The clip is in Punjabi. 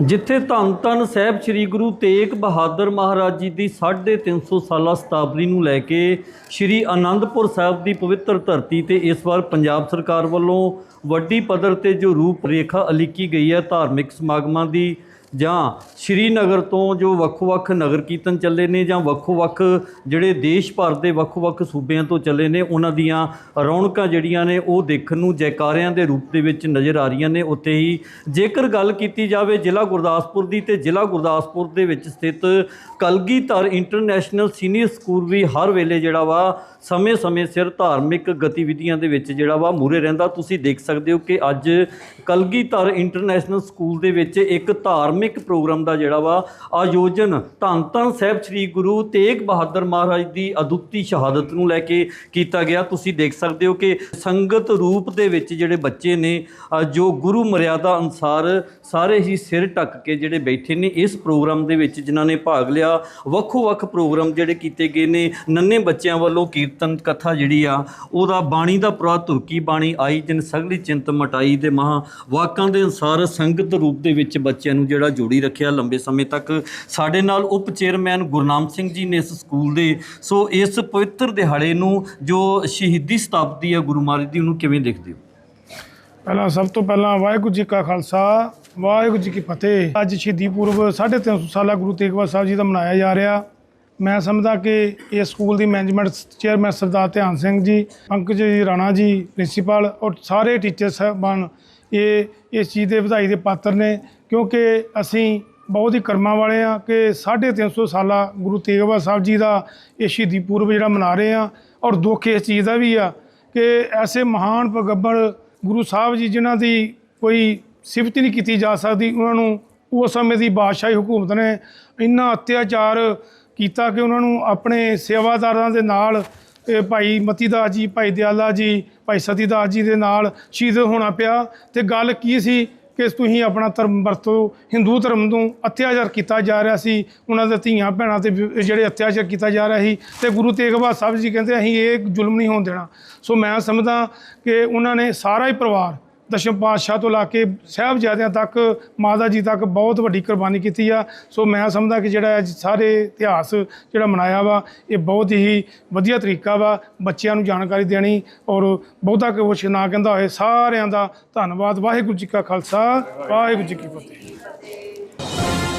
ਜਿੱਥੇ ਧੰਨ ਧੰਨ ਸਾਹਿਬ ਸ੍ਰੀ ਗੁਰੂ ਤੇਗ ਬਹਾਦਰ ਮਹਾਰਾਜ ਜੀ ਦੀ 350 ਸਾਲਾ ਸ਼ਤਾਬਦੀ ਨੂੰ ਲੈ ਕੇ ਸ੍ਰੀ ਆਨੰਦਪੁਰ ਸਾਹਿਬ ਦੀ ਪਵਿੱਤਰ ਧਰਤੀ ਤੇ ਇਸ ਵਾਰ ਪੰਜਾਬ ਸਰਕਾਰ ਵੱਲੋਂ ਵੱਡੀ ਪੱਧਰ ਤੇ ਜੋ ਰੂਪ ਰੇਖਾ ਅਲੀਕੀ ਗਈ ਹੈ ਧਾਰਮਿਕ ਸਮਾਗਮਾਂ ਦੀ ਜਾਂ ਸ਼੍ਰੀਨਗਰ ਤੋਂ ਜੋ ਵੱਖ-ਵੱਖ ਨਗਰ ਕੀਰਤਨ ਚੱਲੇ ਨੇ ਜਾਂ ਵੱਖੋ-ਵੱਖ ਜਿਹੜੇ ਦੇਸ਼ ਭਰ ਦੇ ਵੱਖ-ਵੱਖ ਸੂਬਿਆਂ ਤੋਂ ਚੱਲੇ ਨੇ, ਉਹਨਾਂ ਦੀਆਂ ਰੌਣਕਾਂ ਜਿਹੜੀਆਂ ਨੇ, ਉਹ ਦੇਖਣ ਨੂੰ ਜੈਕਾਰਿਆਂ ਦੇ ਰੂਪ ਦੇ ਵਿੱਚ ਨਜ਼ਰ ਆ ਰਹੀਆਂ ਨੇ। ਉੱਥੇ ਹੀ ਜੇਕਰ ਗੱਲ ਕੀਤੀ ਜਾਵੇ ਜ਼ਿਲ੍ਹਾ ਗੁਰਦਾਸਪੁਰ ਦੀ, ਤੇ ਜ਼ਿਲ੍ਹਾ ਗੁਰਦਾਸਪੁਰ ਦੇ ਵਿੱਚ ਸਥਿਤ ਕਲਗੀਧਰ ਇੰਟਰਨੈਸ਼ਨਲ ਸੀਨੀਅਰ ਸਕੂਲ ਵੀ ਹਰ ਵੇਲੇ ਜਿਹੜਾ ਵਾ ਸਮੇਂ-ਸਮੇਂ ਸਿਰ ਧਾਰਮਿਕ ਗਤੀਵਿਧੀਆਂ ਦੇ ਵਿੱਚ ਜਿਹੜਾ ਵਾ ਮੂਰੇ ਰਹਿੰਦਾ। ਤੁਸੀਂ ਦੇਖ ਸਕਦੇ ਹੋ ਕਿ ਅੱਜ ਕਲਗੀਧਰ ਇੰਟਰਨੈਸ਼ਨਲ ਸਕੂਲ ਦੇ ਵਿੱਚ ਇੱਕ ਧਾਰਮਿਕ ਪ੍ਰੋਗਰਾਮ ਦਾ ਜਿਹੜਾ ਵਾ ਆਯੋਜਨ ਧੰਨ ਧੰਨ ਸਾਹਿਬ ਸ੍ਰੀ ਗੁਰੂ ਤੇਗ ਬਹਾਦਰ ਮਹਾਰਾਜ ਦੀ ਅਦੁੱਤੀ ਸ਼ਹਾਦਤ ਨੂੰ ਲੈ ਕੇ ਕੀਤਾ ਗਿਆ। ਤੁਸੀਂ ਦੇਖ ਸਕਦੇ ਹੋ ਕਿ ਸੰਗਤ ਰੂਪ ਦੇ ਵਿੱਚ ਜਿਹੜੇ ਬੱਚੇ ਨੇ ਜੋ ਗੁਰੂ ਮਰਿਆਦਾ ਅਨੁਸਾਰ ਸਾਰੇ ਹੀ ਸਿਰ ਢੱਕ ਕੇ ਜਿਹੜੇ ਬੈਠੇ ਨੇ, ਇਸ ਪ੍ਰੋਗਰਾਮ ਦੇ ਵਿੱਚ ਜਿਨ੍ਹਾਂ ਨੇ ਭਾਗ ਲਿਆ ਵੱਖੋ ਵੱਖ ਪ੍ਰੋਗਰਾਮ ਜਿਹੜੇ ਕੀਤੇ ਗਏ ਨੇ। ਨੰਨੇ ਬੱਚਿਆਂ ਵੱਲੋਂ ਕੀਰਤਨ ਕਥਾ ਜਿਹੜੀ ਆ, ਉਹਦਾ ਬਾਣੀ ਦਾ ਪੁਰਾ ਤੁਰਕੀ ਬਾਣੀ ਆਈ, ਜਿਨ ਸਗਲੀ ਚਿੰਤ ਮਟਾਈ ਦੇ ਮਹਾ ਵਾਕਾਂ ਦੇ ਅਨੁਸਾਰ ਸੰਗਤ ਰੂਪ ਦੇ ਵਿੱਚ ਬੱਚਿਆਂ ਨੂੰ ਜਿਹੜਾ ਜੋੜੀ ਰੱਖਿਆ ਲੰਬੇ ਸਮੇਂ ਤੱਕ। ਸਾਡੇ ਨਾਲ ਉਪ ਚੇਅਰਮੈਨ ਗੁਰਨਾਮ ਸਿੰਘ ਜੀ ਨੇ ਇਸ ਸਕੂਲ ਦੇ, ਸੋ ਇਸ ਪਵਿੱਤਰ ਦਿਹਾੜੇ ਨੂੰ ਜੋ ਸ਼ਹੀਦੀ ਸ਼ਤਾਬਦੀ ਹੈ ਗੁਰੂ ਮਹਾਰਾਜ ਦੀ, ਉਹਨੂੰ ਕਿਵੇਂ ਦੇਖਦੇ ਹੋ? ਪਹਿਲਾਂ ਸਭ ਤੋਂ ਪਹਿਲਾਂ ਵਾਹਿਗੁਰੂ ਜੀ ਕਾ ਖਾਲਸਾ, ਵਾਹਿਗੁਰੂ ਜੀ ਕੀ ਫਤਿਹ। ਅੱਜ ਸ਼ਹੀਦੀ ਪੁਰਬ 350 ਸਾਲਾ ਗੁਰੂ ਤੇਗ ਬਹਾਦਰ ਸਾਹਿਬ ਜੀ ਦਾ ਮਨਾਇਆ ਜਾ ਰਿਹਾ। ਮੈਂ ਸਮਝਦਾ ਕਿ ਇਸ ਸਕੂਲ ਦੀ ਮੈਨੇਜਮੈਂਟ ਚੇਅਰਮੈਨ ਸਰਦਾਰ ਧਿਆਨ ਸਿੰਘ ਜੀ, ਪੰਕਜ ਜੀ, ਰਾਣਾ ਜੀ, ਪ੍ਰਿੰਸੀਪਲ ਔਰ ਸਾਰੇ ਟੀਚਰ ਸਾਹਿਬਾਨ ਇਹ, ਇਸ ਚੀਜ਼ ਦੇ ਵਧਾਈ ਦੇ ਪਾਤਰ ਨੇ। ਕਿਉਂਕਿ ਅਸੀਂ ਬਹੁਤ ਹੀ ਕਰਮਾਂ ਵਾਲੇ ਆ ਕਿ 350 ਸਾਲਾ ਗੁਰੂ ਤੇਗ ਬਹਾਦਰ ਸਾਹਿਬ ਜੀ ਦਾ ਇਹ ਸ਼ਹੀਦੀ ਪੁਰਬ ਜਿਹੜਾ ਮਨਾ ਰਹੇ ਆ ਔਰ ਦੁੱਖ ਇਸ ਚੀਜ਼ ਦਾ ਵੀ ਆ ਕਿ ਐਸੇ ਮਹਾਨ ਪੈਗੰਬਰ ਗੁਰੂ ਸਾਹਿਬ ਜੀ ਜਿਨ੍ਹਾਂ ਦੀ ਕੋਈ ਸਿਫਤ ਨਹੀਂ ਕੀਤੀ ਜਾ ਸਕਦੀ, ਉਹਨਾਂ ਨੂੰ ਉਸ ਸਮੇਂ ਦੀ ਬਾਦਸ਼ਾਹੀ ਹਕੂਮਤ ਨੇ ਇੰਨਾ ਅਤਿਆਚਾਰ ਕੀਤਾ ਕਿ ਉਹਨਾਂ ਨੂੰ ਆਪਣੇ ਸੇਵਾਦਾਰਾਂ ਦੇ ਨਾਲ, ਇਹ ਭਾਈ ਮਤੀਦਾਸ ਜੀ, ਭਾਈ ਦਿਆਲਾ ਜੀ, ਭਾਈ ਸਤੀਦਾਸ ਜੀ ਦੇ ਨਾਲ ਸ਼ਹੀਦ ਹੋਣਾ ਪਿਆ ਤੇ ਗੱਲ ਕੀ ਸੀ ਕਿ ਤੁਸੀਂ ਆਪਣਾ ਧਰਮ ਵਰਤੋ ਹਿੰਦੂ ਧਰਮ ਨੂੰ ਅਤਿਆਚਾਰ ਕੀਤਾ ਜਾ ਰਿਹਾ ਸੀ, ਉਹਨਾਂ ਦੇ ਧੀਆਂ ਭੈਣਾਂ ਤੇ ਵੀ ਜਿਹੜੇ ਅਤਿਆਚਾਰ ਕੀਤਾ ਜਾ ਰਿਹਾ ਸੀ ਤੇ ਗੁਰੂ ਤੇਗ ਬਹਾਦਰ ਸਾਹਿਬ ਜੀ ਕਹਿੰਦੇ ਅਸੀਂ ਇਹ ਜ਼ੁਲਮ ਨਹੀਂ ਹੋਣ ਦੇਣਾ। ਸੋ ਮੈਂ ਸਮਝਦਾ ਕਿ ਉਹਨਾਂ ਨੇ ਸਾਰਾ ਹੀ ਪਰਿਵਾਰ ਦਸ਼ਮ ਪਾਤਸ਼ਾਹ ਤੋਂ ਲਾ ਕੇ ਸਾਹਿਬਜ਼ਾਦਿਆਂ ਤੱਕ, ਮਾਤਾ ਜੀ ਤੱਕ ਬਹੁਤ ਵੱਡੀ ਕੁਰਬਾਨੀ ਕੀਤੀ ਆ। ਸੋ ਮੈਂ ਸਮਝਦਾ ਕਿ ਜਿਹੜਾ ਅੱਜ ਸਾਰੇ ਇਤਿਹਾਸ ਜਿਹੜਾ ਮਨਾਇਆ ਵਾ, ਇਹ ਬਹੁਤ ਹੀ ਵਧੀਆ ਤਰੀਕਾ ਵਾ ਬੱਚਿਆਂ ਨੂੰ ਜਾਣਕਾਰੀ ਦੇਣੀ ਔਰ ਬਹੁਤਾ ਕੁਛ ਨਾ ਕਹਿੰਦਾ ਹੋਏ, ਸਾਰਿਆਂ ਦਾ ਧੰਨਵਾਦ। ਵਾਹਿਗੁਰੂ ਜੀ ਕਾ ਖਾਲਸਾ, ਵਾਹਿਗੁਰੂ ਜੀ ਕੀ ਫਤਿਹ।